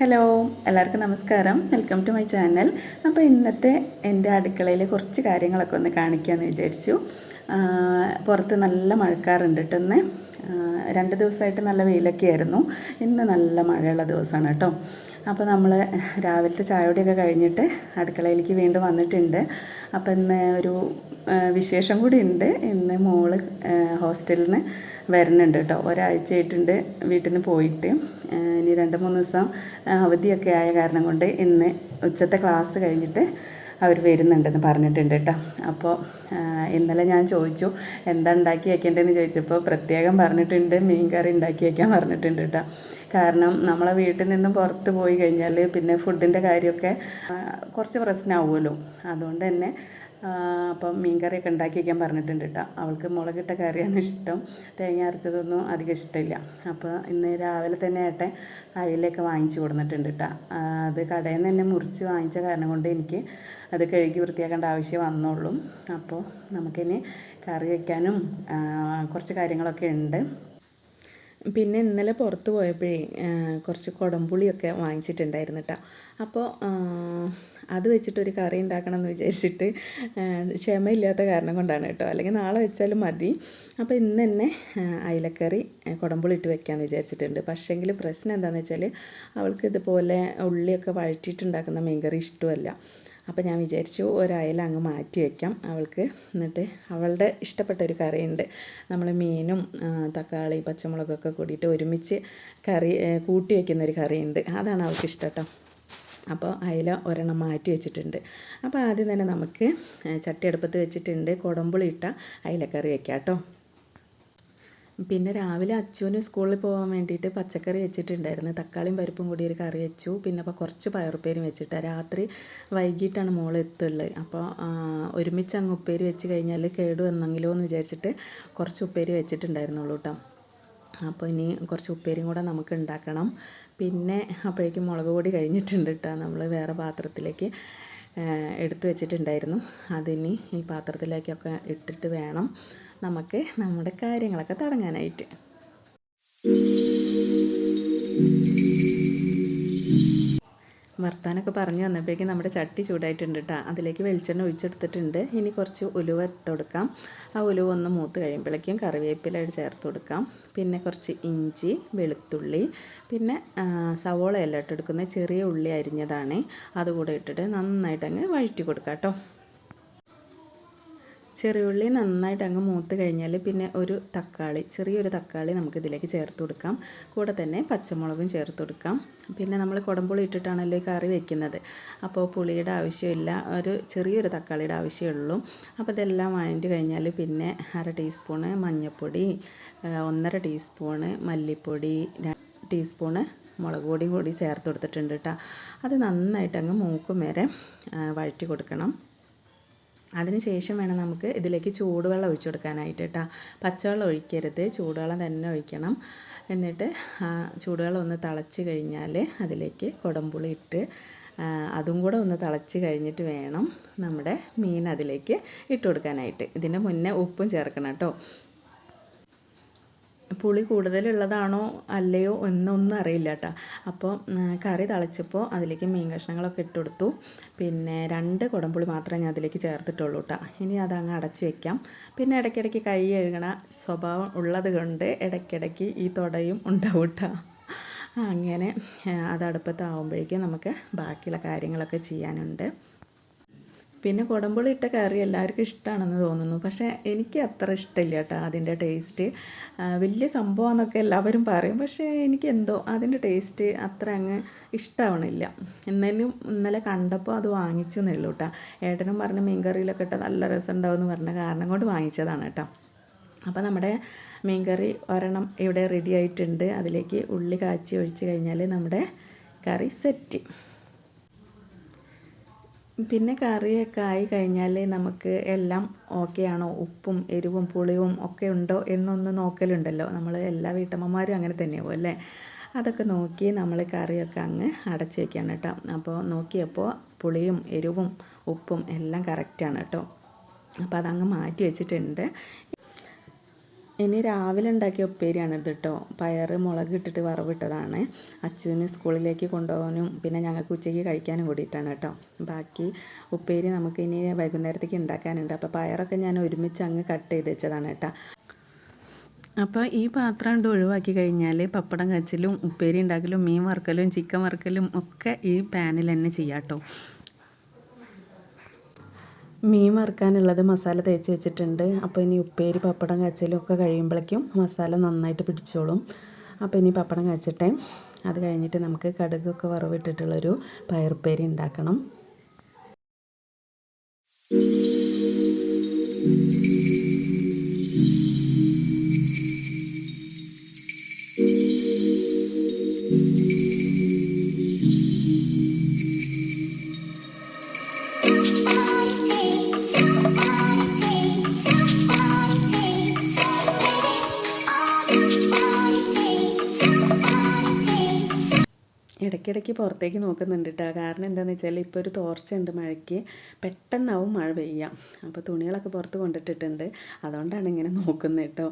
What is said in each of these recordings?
Hello എല്ലാവർക്കും നമസ്കാരം. Welcome to my channel അപ്പോൾ ഇന്നത്തെ എന്റെ അടുക്കളയിൽ കുറച്ച് കാര്യങ്ങളൊക്കെ ഒന്ന് കാണിക്കാമെന്ന് വിചാരിച്ചു. പുറത്ത് നല്ല മഴക്കാറുണ്ട് കേട്ടോ ഇന്ന്. രണ്ട് ദിവസമായിട്ട് നല്ല വെയിലൊക്കെ ആയിരുന്നു. ഇന്ന് നല്ല മഴയുള്ള ദിവസമാണ് കേട്ടോ. അപ്പോൾ നമ്മൾ രാവിലത്തെ ചായയോടെയൊക്കെ കഴിഞ്ഞിട്ട് അടുക്കളയിലേക്ക് വീണ്ടും വന്നിട്ടുണ്ട്. അപ്പോൾ ഇന്ന് ഒരു വിശേഷം കൂടി ഉണ്ട്. ഇന്ന് മോൾ ഹോസ്റ്റലിൽ നിന്ന് വരുന്നുണ്ട് കേട്ടോ ഒരാഴ്ചയായിട്ടുണ്ട് വീട്ടിൽ നിന്ന് പോയിട്ട് ഇനി രണ്ട് മൂന്ന് ദിവസം അവധിയൊക്കെ ആയ കാരണം കൊണ്ട് ഇന്ന് ഉച്ചത്തെ ക്ലാസ് കഴിഞ്ഞിട്ട് അവർ വരുന്നുണ്ടെന്ന് പറഞ്ഞിട്ടുണ്ട് കേട്ടോ അപ്പോൾ ഇന്നലെ ഞാൻ ചോദിച്ചു എന്താ ഉണ്ടാക്കി വെക്കേണ്ടതെന്ന്? ചോദിച്ചപ്പോൾ പ്രത്യേകം പറഞ്ഞിട്ടുണ്ട് മീൻ കറി ഉണ്ടാക്കി വയ്ക്കാൻ പറഞ്ഞിട്ടുണ്ട് കേട്ടോ കാരണം നമ്മളെ വീട്ടിൽ നിന്നും പുറത്ത് പോയി കഴിഞ്ഞാൽ പിന്നെ ഫുഡിന്റെ കാര്യമൊക്കെ കുറച്ച് പ്രശ്നമാവുമല്ലോ അതുകൊണ്ട് തന്നെ അപ്പം മീൻ കറിയൊക്കെ ഉണ്ടാക്കി വയ്ക്കാൻ പറഞ്ഞിട്ടുണ്ട് കേട്ടോ. അവൾക്ക് മുളകിട്ട കറിയാണ് ഇഷ്ടം. തേങ്ങ അരച്ചതൊന്നും അധികം ഇഷ്ടമില്ല. അപ്പോൾ ഇന്ന് രാവിലെ തന്നെ ഏട്ടൻ അയിലൊക്കെ വാങ്ങിച്ചു കൊടുത്തിട്ടുണ്ട് കേട്ടോ. അത് കടയിൽ നിന്ന് തന്നെ മുറിച്ച് വാങ്ങിച്ച കാരണം കൊണ്ട് എനിക്ക് അത് കഴുകി വൃത്തിയാക്കേണ്ട ആവശ്യം വന്നുള്ളൂ. അപ്പോൾ നമുക്കിനി കറി വയ്ക്കാനും കുറച്ച് കാര്യങ്ങളൊക്കെ ഉണ്ട്. പിന്നെ ഇന്നലെ പുറത്ത് പോയപ്പോഴേ കുറച്ച് കുടംപുളിയൊക്കെ വാങ്ങിച്ചിട്ടുണ്ടായിരുന്നു കേട്ടോ. അപ്പോൾ അത് വെച്ചിട്ടൊരു കറി ഉണ്ടാക്കണം എന്ന് വിചാരിച്ചിട്ട് ക്ഷമയില്ലാത്ത കാരണം കൊണ്ടാണ് കേട്ടോ. അല്ലെങ്കിൽ നാളെ വെച്ചാലും മതി. അപ്പോൾ ഇന്ന് തന്നെ അയിലക്കറി കുടമ്പുളിട്ട് വെക്കാമെന്ന് വിചാരിച്ചിട്ടുണ്ട്. പക്ഷേങ്കിൽ പ്രശ്നം എന്താണെന്ന് വെച്ചാൽ അവൾക്ക് ഇതുപോലെ ഉള്ളിയൊക്കെ വഴറ്റിയിട്ടുണ്ടാക്കുന്ന മീൻകറി ഇഷ്ടമല്ല. അപ്പോൾ ഞാൻ വിചാരിച്ചു ഒരയല അങ്ങ് മാറ്റി വയ്ക്കാം അവൾക്ക് എന്നിട്ട് അവളുടെ ഇഷ്ടപ്പെട്ട ഒരു കറിയുണ്ട്. നമ്മൾ മീനും തക്കാളി പച്ചമുളകൊക്കെ കൂടിയിട്ട് ഒരുമിച്ച് കറി കൂട്ടി വയ്ക്കുന്ന ഒരു കറിയുണ്ട്. അതാണ് അവൾക്ക് ഇഷ്ടം കേട്ടോ. അപ്പോൾ അയില ഒരെണ്ണം മാറ്റി വെച്ചിട്ടുണ്ട്. അപ്പോൾ ആദ്യം തന്നെ നമുക്ക് ചട്ടിയടുപ്പത്ത് വെച്ചിട്ടുണ്ട്. കുടമ്പുളി ഇട്ട അയിലക്കറി വയ്ക്കാം കേട്ടോ. പിന്നെ രാവിലെ അച്ചുവിന് സ്കൂളിൽ പോകാൻ വേണ്ടിയിട്ട് പച്ചക്കറി വെച്ചിട്ടുണ്ടായിരുന്നു. തക്കാളിയും പരിപ്പും കൂടി ഒരു കറി വെച്ചു. പിന്നെ അപ്പോൾ കുറച്ച് പയറുപ്പേരും വെച്ചിട്ട്. രാത്രി വൈകിട്ടാണ് മോൾ എത്തുള്ളത്. അപ്പോൾ ഒരുമിച്ച് അങ്ങ് ഉപ്പേരി വെച്ച് കഴിഞ്ഞാൽ കേട് വന്നെങ്കിലോ എന്ന് വിചാരിച്ചിട്ട് കുറച്ച് ഉപ്പേരി വെച്ചിട്ടുണ്ടായിരുന്നുള്ളൂ കേട്ടോ. അപ്പോൾ ഇനി കുറച്ച് ഉപ്പേരിയും കൂടെ നമുക്ക് ഉണ്ടാക്കണം. പിന്നെ അപ്പോഴേക്കും മുളക് പൊടി കഴിഞ്ഞിട്ടുണ്ട് കേട്ടോ. നമ്മൾ വേറെ പാത്രത്തിലേക്ക് എടുത്തു വെച്ചിട്ടുണ്ടായിരുന്നു. അതിനി ഈ പാത്രത്തിലേക്കൊക്കെ ഇട്ടിട്ട് വേണം നമുക്ക് നമ്മുടെ കാര്യങ്ങളൊക്കെ തുടങ്ങാനായിട്ട്. വർത്താനൊക്കെ പറഞ്ഞു വന്നപ്പോഴേക്കും നമ്മുടെ ചട്ടി ചൂടായിട്ടുണ്ട് കേട്ടോ അതിലേക്ക് വെളിച്ചെണ്ണ ഒഴിച്ചെടുത്തിട്ടുണ്ട്. ഇനി കുറച്ച് ഉലുവ ഇട്ട് കൊടുക്കാം. ആ ഉലുവ ഒന്ന് മൂത്ത് കഴിയുമ്പോഴേക്കും കറിവേപ്പില ചേർത്ത് കൊടുക്കാം. പിന്നെ കുറച്ച് ഇഞ്ചി വെളുത്തുള്ളി പിന്നെ സവോള എല്ലാം ഇട്ടെടുക്കുന്നത് ചെറിയ ഉള്ളി അരിഞ്ഞതാണ്. അതുകൂടെ ഇട്ടിട്ട് നന്നായിട്ട് അങ്ങ് വഴറ്റി കൊടുക്കാം കേട്ടോ ചെറിയുള്ളി നന്നായിട്ട് അങ്ങ് മൂത്ത് കഴിഞ്ഞാൽ പിന്നെ ഒരു തക്കാളി ചെറിയൊരു തക്കാളി നമുക്ക് ഇതിലേക്ക് ചേർത്ത് കൊടുക്കാം. കൂടെ തന്നെ പച്ചമുളകും ചേർത്ത് കൊടുക്കാം. പിന്നെ നമ്മൾ കുടംപുളി ഇട്ടിട്ടാണല്ലോ ഈ കറി വെക്കുന്നത്. അപ്പോൾ പുളിയുടെ ആവശ്യമില്ല ഒരു ചെറിയൊരു തക്കാളിയുടെ ആവശ്യമുള്ളൂ അപ്പോൾ ഇതെല്ലാം വാങ്ങിട്ട് കഴിഞ്ഞാൽ പിന്നെ അര ടീസ്പൂണ് മഞ്ഞൾപ്പൊടി ഒന്നര ടീസ്പൂണ് മല്ലിപ്പൊടി ടീസ്പൂണ് മുളക് പൊടിയും കൂടി ചേർത്ത് കൊടുത്തിട്ടുണ്ട് കേട്ടോ അത് നന്നായിട്ട് അങ്ങ് മൂക്കും വരെ വഴറ്റി കൊടുക്കണം. അതിന് ശേഷം വേണം നമുക്ക് ഇതിലേക്ക് ചൂടുവെള്ളം ഒഴിച്ചു കൊടുക്കാനായിട്ട് കേട്ടോ പച്ചവെള്ളം ഒഴിക്കരുത്. ചൂടുവെള്ളം തന്നെ ഒഴിക്കണം. എന്നിട്ട് ചൂടുവെള്ളം ഒന്ന് തിളച്ച് കഴിഞ്ഞാൽ അതിലേക്ക് കുടംപുളി ഇട്ട് അതും കൂടെ ഒന്ന് തിളച്ച് കഴിഞ്ഞിട്ട് വേണം നമ്മുടെ മീൻ അതിലേക്ക് ഇട്ട് കൊടുക്കാനായിട്ട്. ഇതിന്റെ മുന്നേ ഉപ്പും ചേർക്കണം കേട്ടോ പുളി കൂടുതലുള്ളതാണോ അല്ലയോ എന്നൊന്നും അറിയില്ല കേട്ടോ അപ്പോൾ കറി തിളച്ചപ്പോൾ അതിലേക്ക് മീൻ കഷ്ണങ്ങളൊക്കെ ഇട്ട് കൊടുത്തു. പിന്നെ രണ്ട് കുടംപുളി മാത്രമേ ഞാൻ അതിലേക്ക് ചേർത്തിട്ടുള്ളൂ കേട്ടോ ഇനി അതങ്ങ് അടച്ചു വെക്കാം. പിന്നെ ഇടയ്ക്കിടയ്ക്ക് കൈ കഴുകണ സ്വഭാവം ഉള്ളത് കൊണ്ട് ഇടയ്ക്കിടയ്ക്ക് ഈ തുടയും ഉണ്ടാവും കേട്ടോ അങ്ങനെ അത് അടുപ്പത്താവുമ്പോഴേക്കും നമുക്ക് ബാക്കിയുള്ള കാര്യങ്ങളൊക്കെ ചെയ്യാനുണ്ട്. പിന്നെ കുടംപുളി ഇട്ട കറി എല്ലാവർക്കും ഇഷ്ടമാണെന്ന് തോന്നുന്നു. പക്ഷേ എനിക്ക് അത്ര ഇഷ്ടമില്ല കേട്ടോ അതിന്റെ ടേസ്റ്റ്. വലിയ സംഭവമെന്നൊക്കെ എല്ലാവരും പറയും. പക്ഷേ എനിക്ക് എന്തോ അതിന്റെ ടേസ്റ്റ് അത്ര അങ്ങ് ഇഷ്ടമാവണില്ല എന്നാലും ഇന്നലെ കണ്ടപ്പോൾ അത് വാങ്ങിച്ചു എന്നുള്ളൂ കേട്ടോ. ഏട്ടനും പറഞ്ഞ മീൻകറിയിലൊക്കെ ഇട്ട നല്ല രസം ഉണ്ടാവുമെന്ന് പറഞ്ഞ കാരണം കൊണ്ട് വാങ്ങിച്ചതാണ് കേട്ടോ. അപ്പോൾ നമ്മുടെ മീൻകറി ഒരെണ്ണം ഇവിടെ റെഡി ആയിട്ടുണ്ട്. അതിലേക്ക് ഉള്ളി കാച്ചി ഒഴിച്ച് കഴിഞ്ഞാൽ നമ്മുടെ കറി സെറ്റ്. പിന്നെ കറിയൊക്കെ ആയി കഴിഞ്ഞാൽ നമുക്ക് എല്ലാം ഓക്കെ ആണോ? ഉപ്പും എരിവും പുളിയും ഒക്കെ ഉണ്ടോ എന്നൊന്ന് നോക്കലുണ്ടല്ലോ. നമ്മൾ എല്ലാ വീട്ടമ്മമാരും അങ്ങനെ തന്നെയാവും അല്ലേ? അതൊക്കെ നോക്കി നമ്മൾ കറിയൊക്കെ അങ്ങ് അടച്ച് വയ്ക്കുകയാണ് കേട്ടോ. അപ്പോൾ നോക്കിയപ്പോൾ പുളിയും എരിവും ഉപ്പും എല്ലാം കറക്റ്റാണ് കേട്ടോ. അപ്പോൾ അതങ്ങ് മാറ്റി വെച്ചിട്ടുണ്ട്. ഇനി രാവിലെ ഉണ്ടാക്കിയ ഉപ്പേരിയാണ് ഇത് കേട്ടോ പയർ മുളക് ഇട്ടിട്ട് വറവിട്ടതാണ്. അച്ചുവിന് സ്കൂളിലേക്ക് കൊണ്ടുപോകാനും പിന്നെ ഞങ്ങൾക്ക് ഉച്ചയ്ക്ക് കഴിക്കാനും കൂടിയിട്ടാണ് കേട്ടോ ബാക്കി ഉപ്പേരി നമുക്ക് ഇനി വൈകുന്നേരത്തേക്ക് ഉണ്ടാക്കാനുണ്ട്. അപ്പോൾ പയറൊക്കെ ഞാൻ ഒരുമിച്ച് അങ്ങ് കട്ട് ചെയ്ത് വെച്ചതാണ് കേട്ടോ അപ്പോൾ ഈ പാത്രം കൊണ്ട് ഒഴിവാക്കി കഴിഞ്ഞാൽ പപ്പടം കച്ചിലും ഉപ്പേരി ഉണ്ടാക്കലും മീൻ വറുക്കലും ചിക്കൻ വറുക്കലും ഒക്കെ ഈ പാനിൽ തന്നെ ചെയ്യാം കേട്ടോ മീൻ വറുക്കാനുള്ളത് മസാല തേച്ച് വെച്ചിട്ടുണ്ട്. അപ്പോൾ ഇനി ഉപ്പേരി പപ്പടം കാച്ചലും ഒക്കെ കഴിയുമ്പോഴേക്കും മസാല നന്നായിട്ട് പിടിച്ചോളും. അപ്പോൾ ഇനി പപ്പടം കാച്ചട്ടെ. അത് കഴിഞ്ഞിട്ട് നമുക്ക് കടുകൊക്കെ വറവിട്ടിട്ടുള്ളൊരു പയറുപ്പേരി ഉണ്ടാക്കണം. ഇടയ്ക്കിടയ്ക്ക് പുറത്തേക്ക് നോക്കുന്നുണ്ട് കേട്ടോ കാരണം എന്താണെന്ന് വെച്ചാൽ ഇപ്പോൾ ഒരു തോർച്ചയുണ്ട് മഴയ്ക്ക്. പെട്ടെന്നാവും മഴ പെയ്യാം. അപ്പോൾ തുണികളൊക്കെ പുറത്ത് കൊണ്ടിട്ടിട്ടുണ്ട്. അതുകൊണ്ടാണ് ഇങ്ങനെ നോക്കുന്നത് കേട്ടോ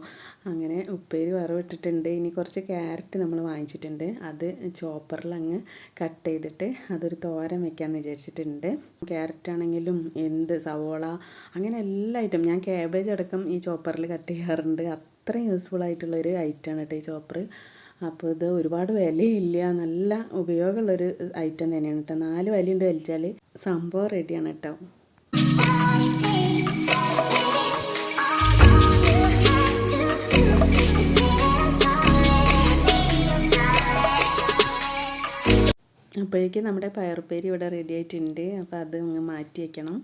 അങ്ങനെ ഉപ്പേരി വറവിട്ടിട്ടുണ്ട്. ഇനി കുറച്ച് ക്യാരറ്റ് നമ്മൾ വാങ്ങിച്ചിട്ടുണ്ട്. അത് ചോപ്പറിൽ അങ്ങ് കട്ട് ചെയ്തിട്ട് അതൊരു തോരൻ വെക്കാമെന്ന് വിചാരിച്ചിട്ടുണ്ട്. ക്യാരറ്റ് ആണെങ്കിലും എന്ത് സവോള അങ്ങനെ എല്ലാ ഐറ്റം ഞാൻ ക്യാബേജ് അടക്കം ഈ ചോപ്പറിൽ കട്ട് ചെയ്യാറുണ്ട്. അത്രയും യൂസ്ഫുൾ ആയിട്ടുള്ളൊരു ഐറ്റമാണ് കേട്ടോ ഈ ചോപ്പർ അപ്പോൾ ഇത് ഒരുപാട് വിലയില്ല. നല്ല ഉപയോഗമുള്ളൊരു ഐറ്റം തന്നെയാണ് കേട്ടോ. നാല് വലിയുണ്ട് വലിച്ചാൽ. സംഭവം റെഡിയാണ് കേട്ടോ. അപ്പോഴേക്കും നമ്മുടെ പയർപ്പേരി ഇവിടെ റെഡി ആയിട്ടുണ്ട്. അപ്പോൾ അത് മാറ്റി വയ്ക്കണം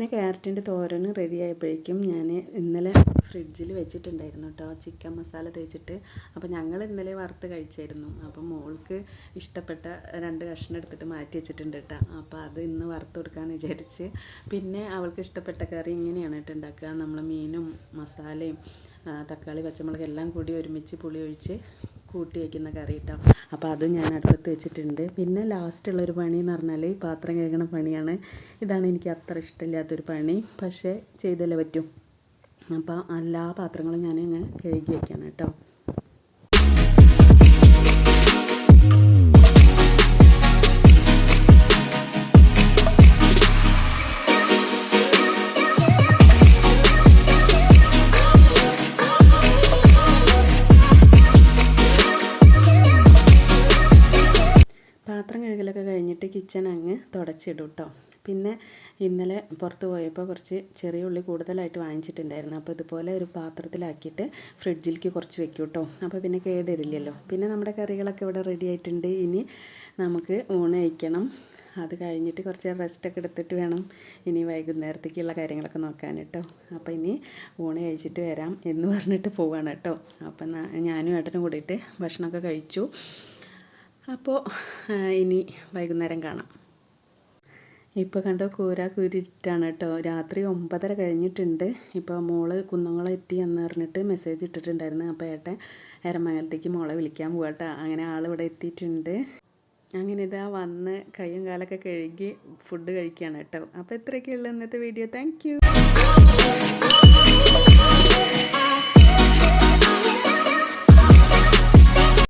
പിന്നെ ക്യാരറ്റിന്റെ തോരൻ റെഡി ആയപ്പോഴേക്കും ഞാൻ ഇന്നലെ ഫ്രിഡ്ജിൽ വെച്ചിട്ടുണ്ടായിരുന്നു കേട്ടോ ചിക്കൻ മസാല തേച്ചിട്ട്. അപ്പോൾ ഞങ്ങൾ ഇന്നലെ വറുത്ത് കഴിച്ചായിരുന്നു. അപ്പോൾ മോൾക്ക് ഇഷ്ടപ്പെട്ട രണ്ട് കഷ്ണം എടുത്തിട്ട് മാറ്റി വെച്ചിട്ടുണ്ട് കേട്ടോ അപ്പോൾ അത് ഇന്ന് വറുത്ത് കൊടുക്കാമെന്ന് വിചാരിച്ച്. പിന്നെ അവൾക്ക് ഇഷ്ടപ്പെട്ട കറി ഇങ്ങനെയാണ് കേട്ടോ ഉണ്ടാക്കുക നമ്മൾ മീനും മസാലയും തക്കാളി പച്ചമുളക് എല്ലാം കൂടി ഒരുമിച്ച് പുളി ഒഴിച്ച് കൂട്ടി വയ്ക്കുന്ന കറി കേട്ടോ അപ്പോൾ അത് ഞാൻ അടുപ്പത്ത് വെച്ചിട്ടുണ്ട്. പിന്നെ ലാസ്റ്റുള്ളൊരു പണി എന്ന് പറഞ്ഞാൽ പാത്രം കഴുകണ പണിയാണ്. ഇതാണ് എനിക്ക് അത്ര ഇഷ്ടമില്ലാത്തൊരു പണി. പക്ഷേ ചെയ്തല്ലേ പറ്റും. അപ്പോൾ എല്ലാ പാത്രങ്ങളും ഞാൻ ഇങ്ങനെ കഴുകി വയ്ക്കണം കേട്ടോ. കിച്ചൺ അങ്ങ് തുടച്ചിടും കേട്ടോ പിന്നെ ഇന്നലെ പുറത്ത് പോയപ്പോൾ കുറച്ച് ചെറിയ ഉള്ളി കൂടുതലായിട്ട് വാങ്ങിച്ചിട്ടുണ്ടായിരുന്നു. അപ്പോൾ ഇതുപോലെ ഒരു പാത്രത്തിലാക്കിയിട്ട് ഫ്രിഡ്ജിലേക്ക് കുറച്ച് വെക്കും കേട്ടോ അപ്പോൾ പിന്നെ കേടിരില്ലല്ലോ. പിന്നെ നമ്മുടെ കറികളൊക്കെ ഇവിടെ റെഡി ആയിട്ടുണ്ട്. ഇനി നമുക്ക് ഊണ് കഴിക്കണം. അത് കഴിഞ്ഞിട്ട് കുറച്ച് റെസ്റ്റൊക്കെ എടുത്തിട്ട് വേണം ഇനി വൈകുന്നേരത്തേക്കുള്ള കാര്യങ്ങളൊക്കെ നോക്കാൻ കേട്ടോ അപ്പോൾ ഇനി ഊണ് കഴിച്ചിട്ട് വരാം എന്ന് പറഞ്ഞിട്ട് പോവാണ് കേട്ടോ അപ്പം ഞാനും ഏട്ടനും കൂടിയിട്ട് ഭക്ഷണമൊക്കെ കഴിച്ചു. അപ്പോൾ ഇനി വൈകുന്നേരം കാണാം. ഇപ്പോൾ കണ്ടോ കൂര കുരിട്ടാണ് കേട്ടോ. രാത്രി ഒമ്പതര കഴിഞ്ഞിട്ടുണ്ട്. ഇപ്പോൾ മോൾ കുന്നംകുളം എത്തി എന്ന് പറഞ്ഞിട്ട് മെസ്സേജ് ഇട്ടിട്ടുണ്ടായിരുന്നു. അപ്പോൾ ഏട്ടൻ എരമംഗലത്തേക്ക് മോളെ വിളിക്കാൻ പോകാം കേട്ടോ അങ്ങനെ ആളിവിടെ എത്തിയിട്ടുണ്ട്. അങ്ങനെ ഇതാ വന്ന് കയ്യും കാലൊക്കെ കഴുകി ഫുഡ് കഴിക്കുകയാണ് കേട്ടോ. അപ്പോൾ ഇത്രയൊക്കെയുള്ള ഇന്നത്തെ വീഡിയോ താങ്ക്